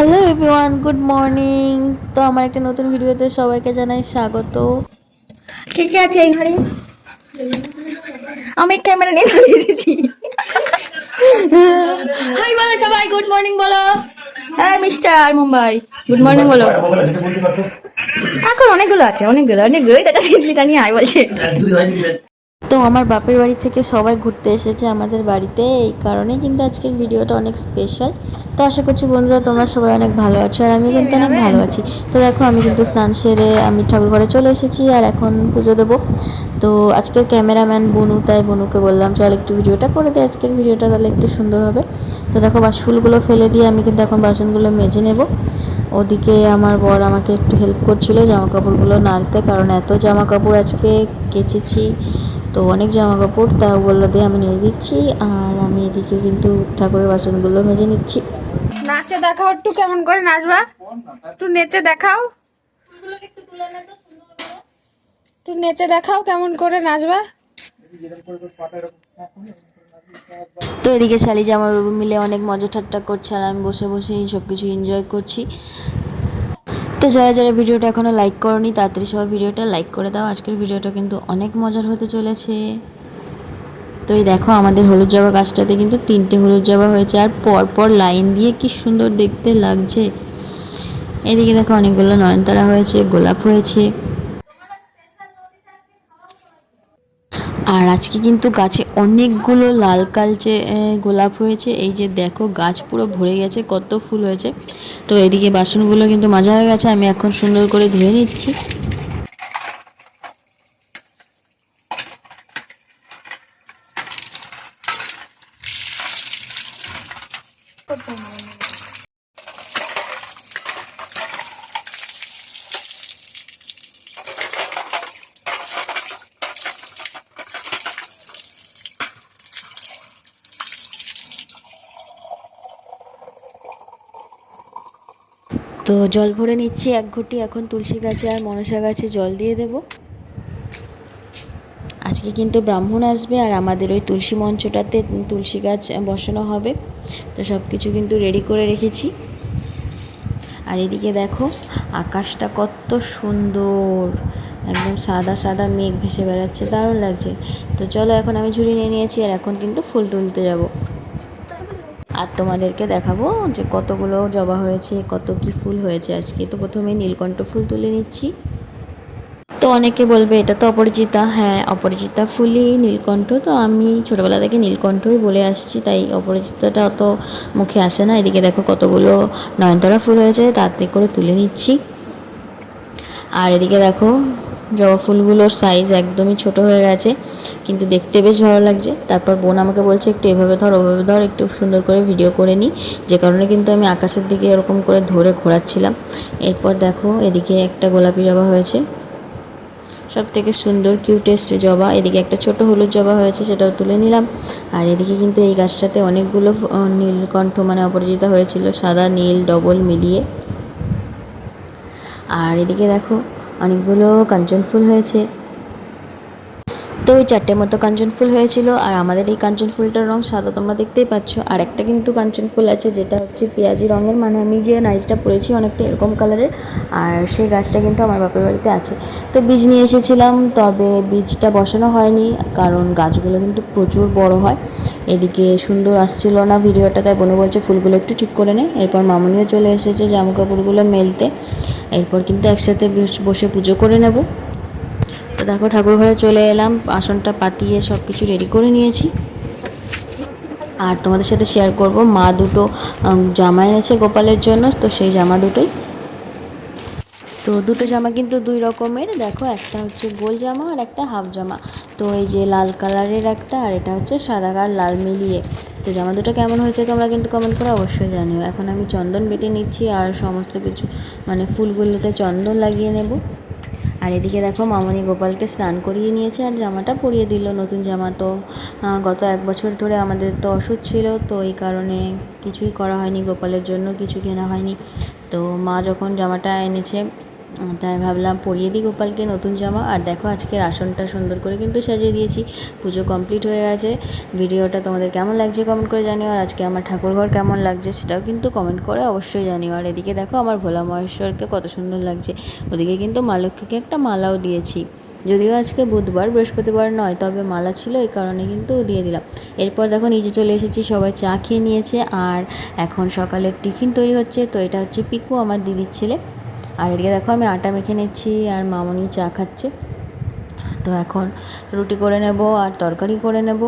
Hello everyone good morning তো আমার একটা নতুন ভিডিওতে সবাইকে জানাই স্বাগত। কে কে আছে এই ঘরে? আমি ক্যামেরা নিয়ে দাঁড়িয়ে দিচ্ছি হাই বলো সবাই। গুড মর্নিং বলো। হ্যাঁ মিস্টার মুম্বাই। গুড মর্নিং বলো। এখন অনেকগুলো আছে অনেকগুলো অনেকগুলোই দেখা তিতলিটা নিয়ে আয় বলছে। কি? তো আমার বাপের বাড়ি থেকে সবাই ঘুরতে এসেছে আমাদের বাড়িতে, এই কারণে কিন্তু আজকের ভিডিওটা অনেক স্পেশাল তো আশা করছি বন্ধুরা তোমরা সবাই অনেক ভালো আছো আর আমি কিন্তু অনেক ভালো আছি। তো দেখো আমি কিন্তু স্নান সেরে আমি ঠাকুর ঘরে চলে এসেছি আর এখন পুজো দেবো। তো আজকের ক্যামেরাম্যান বনু, তাই বনুকে বললাম, চল একটু ভিডিওটা করে দে, আজকের ভিডিওটা তাহলে একটু সুন্দর হবে। তো দেখো বাসফুলগুলো ফেলে দিয়ে আমি কিন্তু এখন বাসনগুলো মেজে নেব। ওদিকে আমার বর আমাকে একটু হেল্প করছিল জামা কাপড়গুলো নাড়তে, কারণ এত জামা কাপড় আজকে কেচেছি। তো অনেক জামা কাপড় তা বলল দিয়ে আমি নিয়ে দিচ্ছি। আর আমি এদিকে কিন্তু ঠাকুরের বাসনগুলো মেজে নিচ্ছি। নাচে দেখাও একটু কেমন করে নাচবা? একটু নেচে দেখাও। একটু নেচে দেখাও কেমন করে নাচবা। তো এদিকে শালি জামাইবাবু মিলে অনেক মজা ঠাট্টা করছে আর আমি বসে বসে সব কিছু এনজয় করছি। তো যারা যারা ভিডিওটা এখনও লাইক করনি, তাড়াতাড়ি সবাই ভিডিওটা লাইক করে দাও। আজকের ভিডিওটা কিন্তু অনেক মজার হতে চলেছে। তো এই দেখো, আমাদের হলুদ জবা গাছটাতে কিন্তু তিনটে হলুদ জবা হয়েছে, আর পরপর পর লাইন দিয়ে কি সুন্দর দেখতে লাগছে। এদিকে দেখো অনেকগুলো নয়নতারা হয়েছে, গোলাপ হয়েছে। আর আজকে কিন্তু গাছে অনেকগুলো লাল কালচে গোলাপ হয়েছে, এই যে দেখো গাছ পুরো ভরে গেছে, কত ফুল হয়েছে। তো এদিকে বাসনগুলো কিন্তু মাজা হয়ে গেছে, আমি এখন সুন্দর করে ধুয়ে নিচ্ছি। তো জল ভরে নিচ্ছি, এক ঘটি এখন তুলসী গাছে আর মনসা গাছে জল দিয়ে দেব। আজকে কিন্তু ব্রাহ্মণ আসবে আর আমাদের ওই তুলসী মঞ্চটাতে তুলসী গাছ বসানো হবে। তো সব কিছু কিন্তু রেডি করে রেখেছি। আর এদিকে দেখো, আকাশটা কত সুন্দর, একদম সাদা সাদা মেঘ ভেসে বেড়াচ্ছে, দারুণ লাগছে। তো চলো এখন আমি ঝুড়ি নিয়ে নিয়েছি আর এখন কিন্তু ফুল তুলতে যাব। আর তোমাদেরকে দেখাবো যে কতগুলো জবা হয়েছে, কত কি ফুল হয়েছে আজকে। তো প্রথমে নীলকণ্ঠ ফুল তুলে নিচ্ছি। তো অনেকে বলবে এটা তো অপরিচিতা। হ্যাঁ অপরিচিতা ফুলই নীলকণ্ঠ। তো আমি ছোটোবেলা থেকে নীলকণ্ঠই বলে আসছি, তাই অপরিচিতাটা অত মুখে আসে না। এদিকে দেখো কতগুলো নয়নতারা ফুল হয়েছে তাতে করে তুলে নিচ্ছি। আর এদিকে দেখো জবা ফুলগুলোর সাইজ একদমই ছোট হয়ে গেছে, কিন্তু দেখতে বেশ ভালো লাগছে। তারপর বোন আমাকে বলছে, একটু এভাবে ধর, ওভাবে ধর, একটু সুন্দর করে ভিডিও করে নিই যে কারণে কিন্তু আমি আকাশের দিকে এরকম করে ধরে ঘোরাচ্ছিলাম। এরপর দেখো, এদিকে একটা গোলাপি জবা হয়েছে। সব থেকে সুন্দর কিউটেস্ট জবা। এদিকে একটা ছোট হলুদ জবা হয়েছে, সেটাও তুলে নিলাম। আর এদিকে কিন্তু এই গাছটাতে অনেকগুলো নীলকণ্ঠ মানে অপরাজিতা হয়েছিল, সাদা, নীল, ডবল মিলিয়ে। আর এদিকে দেখো অনেকগুলো কাঞ্চন ফুল হয়েছে। তো ওই চারটে মতো কাঞ্চন ফুল হয়েছিল আর আমাদের এই কাঞ্চন ফুলটার রং সাদা তোমরা দেখতেই পাচ্ছ। আর একটা কিন্তু কাঞ্চন ফুল আছে যেটা হচ্ছে পেঁয়াজি রঙের মানে আমি যে নাইটটা পরেছি অনেকটা এরকম কালারের আর সেই গাছটা কিন্তু আমার বাপের বাড়িতে আছে। তো বীজ নিয়ে এসেছিলাম, তবে বীজটা বসানো হয়নি কারণ গাছগুলো কিন্তু প্রচুর বড় হয়। এদিকে সুন্দর আসছিল না ভিডিওটা, তাই বোন বলছে ফুলগুলো একটু ঠিক করে নে। এরপর মামনিও চলে এসেছে জামা কাপড়গুলো মেলতে। এরপর কিন্তু একসাথে বসে পুজো করে নেব। তো দেখো ঠাকুর ঘরে চলে এলাম, আসনটা পাতিয়ে সব কিছু রেডি করে নিয়েছি। আর তোমাদের সাথে শেয়ার করব, মা দুটো জামা এনেছে গোপালের জন্য, তো সেই জামা দুটোই। তো দুটো জামা কিন্তু দুই রকমের। দেখো, একটা হচ্ছে গোল জামা আর একটা হাফ জামা। তো এই যে লাল কালারের একটা আর এটা হচ্ছে সাদা আর লাল মিলিয়ে। তো জামা দুটো কেমন হয়েছে তোমরা কিন্তু কমেন্ট করে অবশ্যই জানিও। এখন আমি চন্দন বেটে নিচ্ছি আর সমস্ত কিছু মানে ফুলগুলোতে চন্দন লাগিয়ে নেব। আর এদিকে দেখো, মামনি গোপালকে স্নান করিয়ে নিয়েছে আর জামাটা পরিয়ে দিল। নতুন জামা তো গত এক বছর ধরে আমাদের তো ওষুধ ছিল, তো এই কারণে কিছুই করা হয়নি গোপালের জন্য, কিছু কেনা হয়নি। তো মা যখন জামাটা এনেছে তাই ভাবলাম পরিয়ে দিই গোপালকে নতুন জামা। আর দেখো আজকে আসনটা সুন্দর করে কিন্তু সাজিয়ে দিয়েছি। পুজো কমপ্লিট হয়ে গেছে। ভিডিওটা তোমাদের কেমন লাগছে কমেন্ট করে জানিও। আর আজকে আমার ঠাকুরঘর কেমন লাগছে সেটাও কিন্তু কমেন্ট করে অবশ্যই জানিও। আর এদিকে দেখো আমার ভোলা মহেশ্বরকে কত সুন্দর লাগছে। ওদিকে কিন্তু মা লক্ষ্মীকে একটা মালাও দিয়েছি। যদিও আজকে বুধবার, বৃহস্পতিবার নয়, তবে মালা ছিল, এই কারণে কিন্তু দিয়ে দিলাম। এরপর দেখো নিচে চলে এসেছি, সবাই চা খেয়ে নিয়েছে। আর এখন সকালের টিফিন তৈরি হচ্ছে। তো এটা হচ্ছে পিকু, আমার দিদির ছেলে। আর এদিকে দেখো আমি আটা মেখে নিচ্ছি আর মামনি চা খাচ্ছে। তো এখন রুটি করে নেব আর তরকারি করে নেব।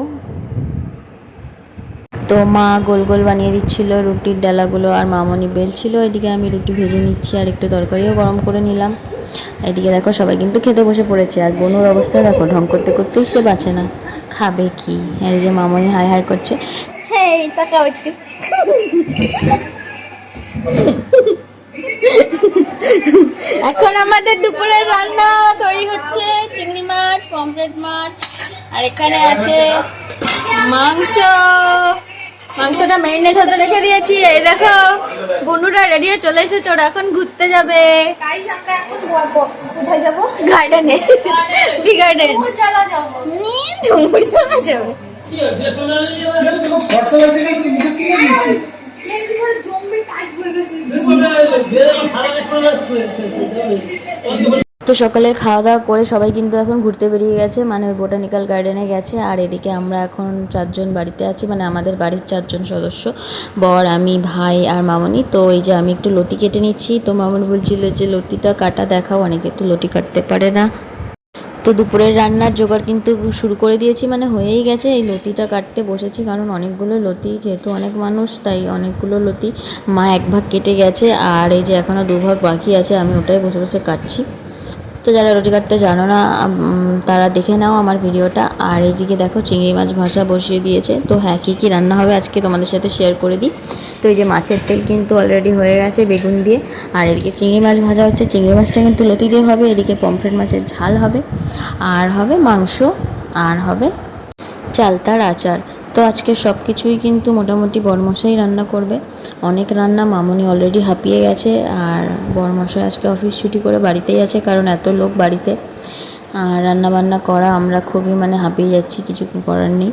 তো মা গোল গোল বানিয়ে দিচ্ছিল রুটির ডালাগুলো আর মামনি বেলছিল। এদিকে আমি রুটি ভেজে নিচ্ছি আর একটু তরকারিও গরম করে নিলাম। এদিকে দেখো সবাই কিন্তু খেতে বসে পড়েছে আর বনুর অবস্থা দেখো ঢং করতে করতেই সে বাঁচে না। খাবে কি? আর এই যে মামনি হাই হাই করছে। হ্যাঁ একটু। এখন আমাদের দুপুরের রান্না তৈরি হচ্ছে চিংড়ি মাছ পমফ্রেট মাছ আর এখানে আছে মাংস। মাংসটা ম্যারিনেট হতে রেখে দিয়েছি। এই দেখো বনুরা রেডি হয়ে চলে এসেছে ওরা এখন ঘুরতে যাব। গার্ডেনে বি গার্ডেন ডুমুর চালা যাব। তো সকালে খাওয়া দাওয়া করে সবাই কিন্তু এখন ঘুরতে বেরিয়ে গেছে মানে ওই বোটানিক্যাল গার্ডেনে গেছে। আর এদিকে আমরা এখন চারজন বাড়িতে আছি মানে আমাদের বাড়ির চারজন সদস্য, বর, আমি, ভাই আর মামনি। তো এই যে আমি একটু লতি কেটে নিচ্ছি, তো মামনি বলছিল যে, লতিটা কাটা দেখাও, অনেকে একটু লতি কাটতে পারে না। তো দুপুরের রান্নার জোগাড় কিন্তু শুরু করে দিয়েছি মানে হয়েই গেছে। এই লতিটা কাটতে বসেছি কারণ অনেকগুলো লতি, যেহেতু অনেক মানুষ, তাই অনেকগুলো লতি মা এক ভাগ কেটে গেছে। আর এই যে এখনও দুভাগ বাকি আছে, আমি ওটাই বসে বসে কাটছি। তো যারা রুটি কাটতে জানো না তারা দেখে নাও আমার ভিডিওটা। আর এইদিকে দেখো, চিংড়ি মাছ ভাজা বসিয়ে দিয়েছে। তো হ্যাঁ কী কী রান্না হবে আজকে তোমাদের সাথে শেয়ার করে দিই। তো এই যে মাছের তেল কিন্তু অলরেডি হয়ে গেছে বেগুন দিয়ে। আর এদিকে চিংড়ি মাছ ভাজা হচ্ছে। চিংড়ি মাছটা কিন্তু লতি দিয়ে হবে। এদিকে পমফ্রেট মাছের ঝাল হবে। আর হবে মাংস। আর হবে চালতার আচার। তো আজকে সব কিছুই কিন্তু মোটামুটি বরমশাই রান্না করবে। অনেক রান্না মামনি অলরেডি হাঁপিয়ে গেছে আর বরমশাই আজকে অফিস ছুটি করে বাড়িতেই আছে কারণ এত লোক বাড়িতে। আর রান্না বান্না করা আমরা খুবই মানে হাঁপিয়ে যাচ্ছি, কিছু করার নেই।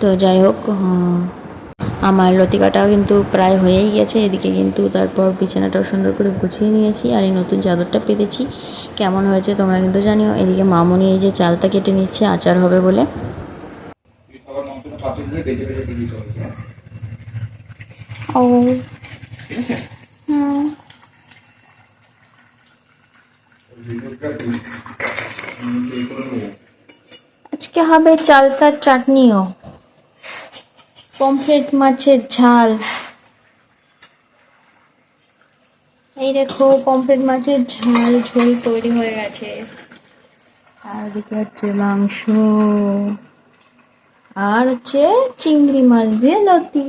তো যাই হোক আমার লতিকাটাও কিন্তু প্রায় হয়েই গেছে। এদিকে কিন্তু তারপর বিছানাটাও সুন্দর করে গুছিয়ে নিয়েছি আর এই নতুন চাদরটা পেতেছি। কেমন হয়েছে তোমরা কিন্তু জানিও। এদিকে মামনি এই যে চালটা কেটে নিচ্ছে, আচার হবে বলে। দিয়ে? ও। নেব। আজকে হবে চালতার চাটনিও। পমফ্রেট মাছের ঝাল। এই দেখো পমফ্রেট মাছের ঝাল ঝোল তৈরি হয়ে গেছে। আর এদিকে হচ্ছে মাংস। আর হচ্ছে চিংড়ি মাছ দিয়ে লতি।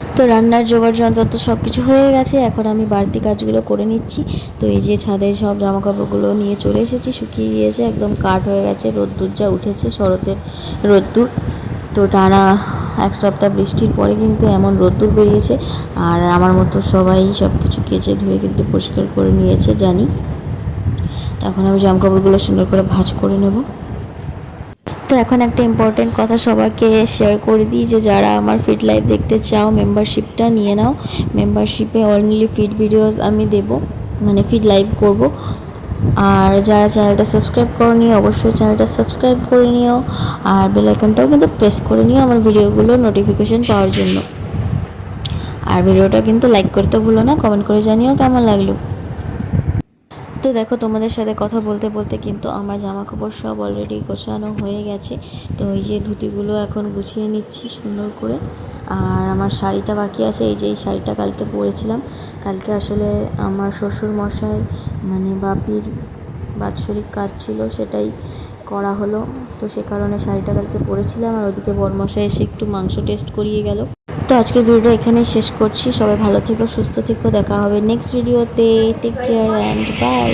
তো রান্নার জোগাড় যন্ত্র তো সব কিছু হয়ে গেছে, এখন আমি বাড়তি কাজগুলো করে নিচ্ছি। তো এই যে ছাদে সব জামা কাপড়গুলো নিয়ে চলে এসেছি, শুকিয়ে গিয়েছে, একদম কাঠ হয়ে গেছে, রোদ্দুর যা উঠেছে, শরতের রোদ্দুর। তো টানা এক সপ্তাহ বৃষ্টির পরে কিন্তু এমন রোদ্দুর বেরিয়েছে। আর আমার মতো সবাই সব কিছু কেচে ধুয়ে কিন্তু পরিষ্কার করে নিয়েছে জানি। এখন আমি জামা কাপড়গুলো সুন্দর করে ভাঁজ করে নেব। তো এখন একটা ইম্পর্টেন্ট কথা সবাইকে শেয়ার করে দিই যে যারা আমার ফিড লাইভ দেখতে চাও মেম্বারশিপটা নিয়ে নাও। মেম্বারশিপে অনলি ফিড ভিডিওস আমি দেব মানে ফিড লাইভ করব। আর যারা চ্যানেলটা সাবস্ক্রাইব করনি, অবশ্যই চ্যানেলটা সাবস্ক্রাইব করে নিও। আর বেল আইকনটাও কিন্তু প্রেস করে নিও আমার ভিডিওগুলো নোটিফিকেশন পাওয়ার জন্য। আর ভিডিওটা কিন্তু লাইক করতে ভুলো না কমেন্ট করে জানিও কেমন লাগল। তো দেখো, তোমাদের সাথে কথা বলতে বলতে কিন্তু আমার জামা কাপড় সব অলরেডি গোছানো হয়ে গেছে। তো এই যে ধুতিগুলো এখন গুছিয়ে নিচ্ছি সুন্দর করে। আর আমার শাড়িটা বাকি আছে, এই যে এই শাড়িটা কালকে পরেছিলাম। কালকে আসলে আমার শ্বশুর মশাই মানে বাপির বাৎসরিক কাজ ছিল, সেটাই করা হলো। তো সে কারণে শাড়িটা কালকে পরেছিলাম, আর ওদিকে বরমশাই এসে একটু মাংস টেস্ট করিয়ে গেল। তো আজকের ভিডিওটা এখানে শেষ করছি। সবাই ভালো থেকো, সুস্থ থেকো। দেখা হবে নেক্সট ভিডিওতে টেক কেয়ার অ্যান্ড বাই